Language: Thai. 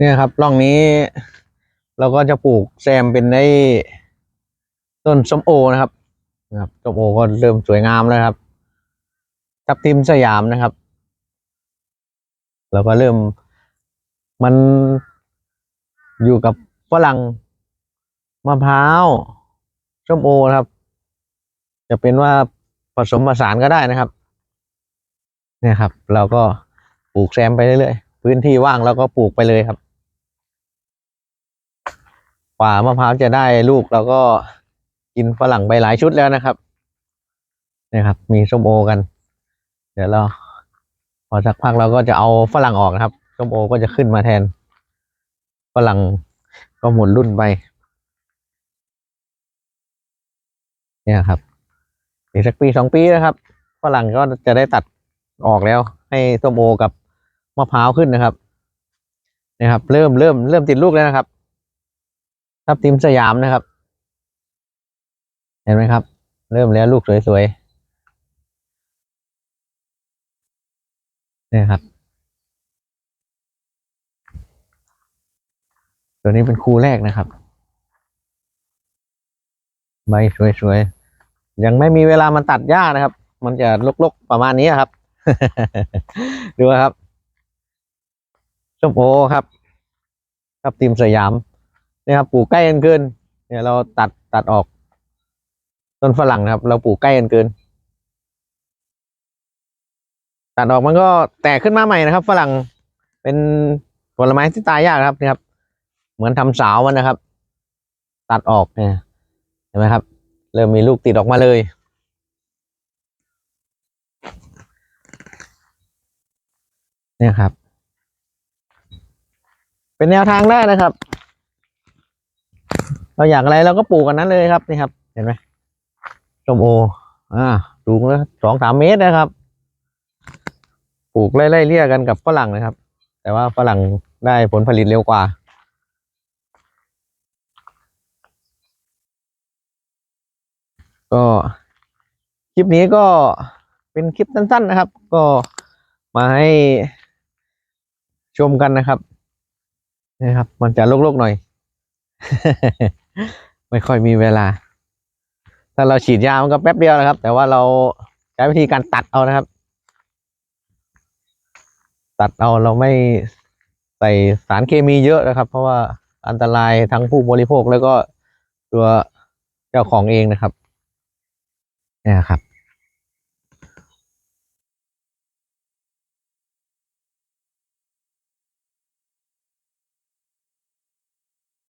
เนี่ยครับร่องนี้ เราก็จะปลูกแซมเป็นไอ้ต้นส้มโอนะครับนะครับส้มโอก็เริ่มสวยงามแล้วครับ ทับทิมสยามนะครับแล้วก็เริ่มมันอยู่กับฝรั่งมะพร้าวส้มโอนะครับ จะเป็นว่าผสมผสานก็ได้นะครับ เนี่ยครับ เราก็ปลูกแซมไปเรื่อยๆพื้นที่ว่างเราก็ปลูกไปเลยครับ กว่ามะพร้าวจะได้ลูกเราก็กินฝรั่งไปหลายชุดแล้วนะครับนี่ครับ มีส้มโอกัน เดี๋ยวเราพอสักพักเราก็จะเอาฝรั่งออกนะครับส้มโอก็จะขึ้นมาแทน ฝรั่งก็หมดรุ่นไปเนี่ยครับอีกสักปีสองปีนะครับฝรั่งก็จะได้ตัดออกแล้ว ให้ส้มโอกับมะพร้าวขึ้นนะครับนะครับ เริ่มเริ่มเริ่มติดลูกแล้วนะครับ ทับทิมสยามนะครับ เห็นไหมครับ เริ่มแล้วลูกสวยๆเนี่ยครับ ตัวนี้เป็นคู่แรกนะครับ ใบสวยๆ ยังไม่มีเวลามันตัดหญ้านะครับ มันจะลกๆประมาณนี้ครับ ดูครับส้มโอครับ ครับทีมสยาม นี่ยครับปลูกใกล้กันเกิน เนี่ยเราตัดตัดออก ต้นฝรั่งนะครับ เราปลูกใกล้กันเกิน ตัดออกมันก็แตกขึ้นมาใหม่นะครับ ฝรั่งเป็นผลไม้ที่ตายยากครับนี่ครับ เหมือนทำสาวมันนะครับ ตัดออกเนี่ยเห็นไหมครับ เริ่มมีลูกติดออกมาเลยเนี่ยครับ เป็นแนวทางได้นะครับ เราอยากอะไรเราก็ปลูกกันนั้นเลยครับนี่ครับ เห็นไหมส้มโอ อ่าสูงแล้วสองสามเมตรนะครับ ปลูกไล่ๆเลี่ยกันกับฝรั่งนะครับ แต่ว่าฝรั่งได้ผลผลิตเร็วกว่าก็คลิปนี้ก็เป็นคลิปสั้น ๆนะครับ ก็มาให้ชมกันนะครับนี่ครับ มันจะโลกๆหน่อย ไม่ค่อยมีเวลา ถ้าเราฉีดยามันก็แป๊บเดียวนะครับ แต่ว่าเราใช้วิธีการตัดเอานะครับ ตัดเอาเราไม่ใส่สารเคมีเยอะนะครับ เพราะว่าอันตรายทั้งผู้บริโภคแล้วก็ตัวเจ้าของเองนะครับนี่ครับ